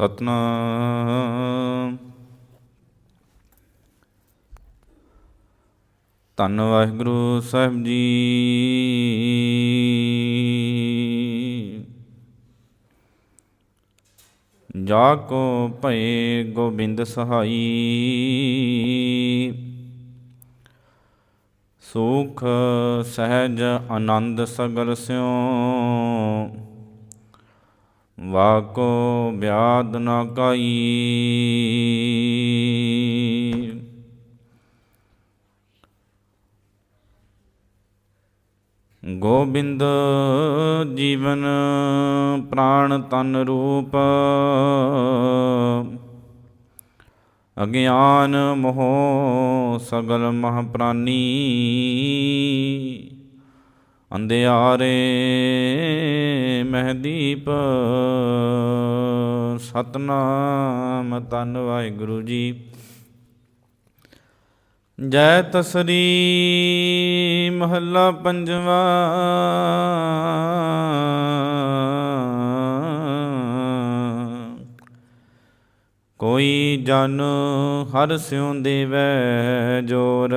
ਸਤਨਾਮ। ਧੰਨ ਵਾਹਿਗੁਰੂ ਸਾਹਿਬ ਜੀ। ਜਾ ਕੋ ਭਏ ਗੋਬਿੰਦ ਸਹਾਈ। ਸੁਖ ਸਹਿਜ ਆਨੰਦ ਸਗਲ ਸਿਓ ਵਾਕੋ ਬਿਆਦ ਨਾ ਕਾਈ। ਗੋਬਿੰਦ ਜੀਵਨ ਪ੍ਰਾਣ ਤਨ ਰੂਪ। ਅਗਿਆਨ ਮੋਹ ਸਗਲ ਮਹ ਪ੍ਰਾਨੀ ਅੰਧਿਆਰੇ ਮਹਦੀਪ, ਸਤਨਾਮ ਤਨ ਵਾਹਿਗੁਰੂ ਜੀ। ਜੈ ਤਸਰੀ ਮਹੱਲਾ ਪੰਜਵਾ। ਕੋਈ ਜਨ ਹਰ ਸਿਉ ਦੇਵੈ ਜੋਰ।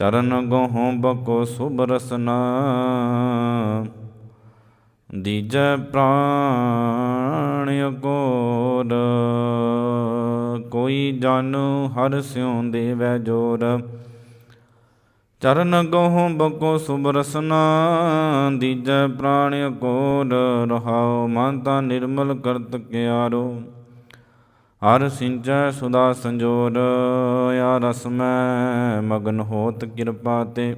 ਚਰਨ ਗੋਹੋਂ ਬਕੋ ਸੁਭ ਰਸਨਾ। ਦੀਜੈ ਪ੍ਰਾਣ ਅਗੋਰ ਕੋਈ ਜਨ ਹਰ ਸਿਉ ਦੇਵੈ ਜੋਰ। ਚਰਨ ਗੋਹੋਂ ਬਕੋ ਸੁਭ ਰਸਨਾ, ਦੀਜੈ ਪ੍ਰਾਣ ਅਗੋਰ ਰਹਾਉ ਮਨ ਤਾਂ ਨਿਰਮਲ ਕਰਤ ਕਿਆਰੋ। ਹਰ ਸਿੰਚੈ ਸੁਦਾ ਸੰਜੋਰ, ਆ ਰਸ ਮੈਂ ਮਗਨ ਹੋਤ ਕਿਰਪਾ ਤੇ।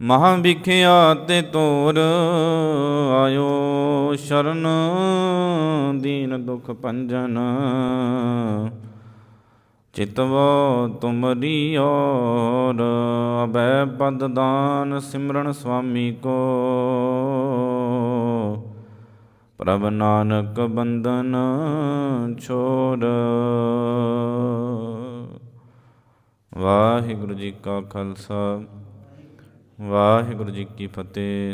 ਮਹਾ ਵਿਖਿਆ ਤੇ ਤੋਰ ਆਇਓ ਸ਼ਰਨ, ਦੀਨ ਦੁਖ ਭੰਜਨ। ਚਿਤਵੋ ਤੁਮਰੀ ਔਰ ਅਬੈ ਪਦ ਦਾਨ ਸਿਮਰਨ ਸੁਆਮੀ ਕੋ। ਪ੍ਰਭ ਨਾਨਕ ਬੰਧਨ ਛੋੜ। ਵਾਹਿਗੁਰੂ ਜੀ ਕਾ ਖਾਲਸਾ ਵਾਹਿਗੁਰੂ ਜੀ ਕੀ ਫਤਿਹ।